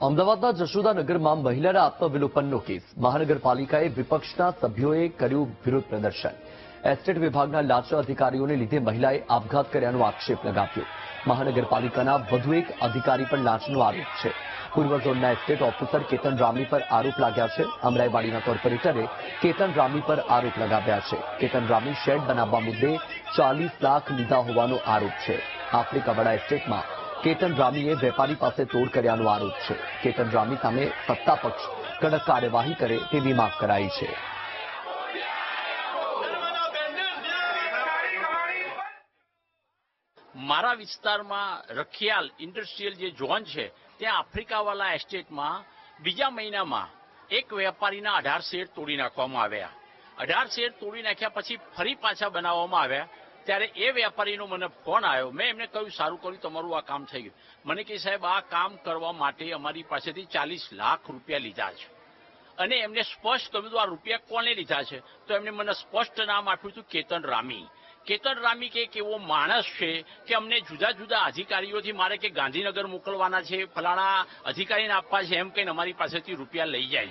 અમદાવાદના જશોદાનગરમાં મહિલાના આત્મવિલોપનનો કેસ. મહાનગરપાલિકાએ વિપક્ષના સભ્યોએ કર્યું વિરોધ પ્રદર્શન. એસ્ટેટ વિભાગના લાચા અધિકારીઓને લીધે મહિલાએ આપઘાત કર્યાનો આક્ષેપ લગાવ્યો. મહાનગરપાલિકાના વધુ એક અધિકારી પણ લાંચનો આરોપ છે. પૂર્વ ઝોનના એસ્ટેટ ઓફિસર કેતન રામી પર આરોપ લાગ્યા છે. અમરાઈવાડીના કોર્પોરેટરે કેતન રામી પર આરોપ લગાવ્યા છે. કેતન રામી શેડ બનાવવા મુદ્દે ચાલીસ લાખ લીધા હોવાનો આરોપ છે. આફ્રિકાવાડા એસ્ટેટમાં કેતન રામીએ વેપારી પાસે તોડ કર્યાનો આરોપ છે. કેતન રામી સામે સત્તા પક્ષ કડક કાર્યવાહી કરે તેવી માંગ કરાઈ છે. મારા વિસ્તારમાં રખિયાલ ઇન્ડસ્ટ્રીયલ જે ઝોન છે ત્યાં આફ્રિકાવાલા એસ્ટેટમાં બીજા મહિનામાં એક વેપારીના અઢાર શેર તોડી નાખવામાં આવ્યા. અઢાર શેર તોડી નાખ્યા પછી ફરી પાછા બનાવવામાં આવ્યા. ત્યારે એ વેપારીનો મને ફોન આવ્યો. મેં એમને કહ્યું, સારું કર્યું, તમારું આ કામ થઈ ગયું. મને કહે, સાહેબ, આ કામ કરવા માટે અમારી પાસેથી ચાલીસ લાખ રૂપિયા લીધા છે. અને એમને સ્પષ્ટ કહ્યું હતું આ રૂપિયા કોને લીધા છે? તો એમને મને સ્પષ્ટ નામ આપ્યું હતું, કેતન રામી. કેતન રામી કે એક એવો માણસ છે કે અમને જુદા જુદા અધિકારીઓથી મારે કે ગાંધીનગર મોકલવાના છે, ફલાણા અધિકારીને આપવા છે, એમ કહીને અમારી પાસેથી રૂપિયા લઈ જાય